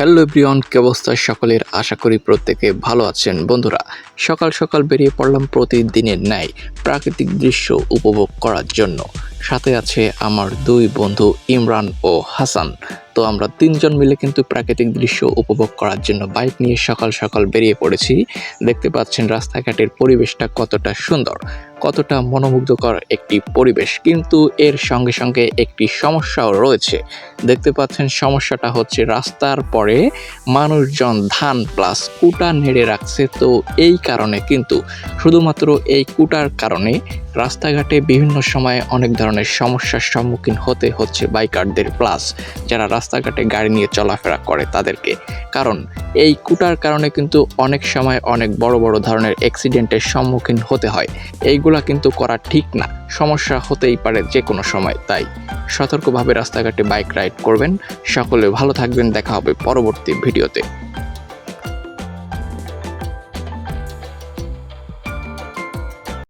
Hello everyone, কে অবস্থা সকলের? আশা করি প্রত্যেকে ভালো আছেন। বন্ধুরা, সকাল সকাল বেরিয়ে পড়লাম প্রতিদিনের ন্যায়, প্রাকৃতিক দৃশ্য উপভোগ করার জন্য। সাথে আছে আমার দুই বন্ধু, ইমরান ও হাসান। তো আমরা তিনজন মিলে কিন্তু প্রাকৃতিক দৃশ্য উপভোগ করার জন্য বাইক নিয়ে সকাল সকাল বেরিয়ে পড়েছি। দেখতে পাচ্ছেন রাস্তাঘাটের পরিবেশটা কতটা সুন্দর। কতটা মনোমুগ্ধকর একটি পরিবেশ। কিন্তু এর সঙ্গে সঙ্গে একটি সমস্যাও রয়েছে। দেখতে পাচ্ছেন সমস্যাটা হচ্ছে রাস্তার পরে মানুষজন ধান প্লাস কুটা নেড়ে রাখছে। তো এই কারণে কিন্তু শুধুমাত্র এই কুটার কারণে রাস্তাঘাটে বিভিন্ন সময়ে অনেক ধরনের সমস্যার সম্মুখীন হতে হচ্ছে বাইকারদের প্লাস যারা রাস্তাঘাটে গাড়ি নিয়ে চলাফেরা করে তাদেরকে। কারণ এই কুটার কারণে কিন্তু অনেক সময় অনেক বড় বড় ধরনের অ্যাক্সিডেন্টের সম্মুখীন হতে হয়। এইগুলা কিন্তু করা ঠিক না। সমস্যা হতেই পারে যে কোনো সময়, তাই সতর্কভাবে রাস্তাঘাটে বাইক রাইড করবেন। সকলে ভালো থাকবেন, দেখা হবে পরবর্তী ভিডিওতে।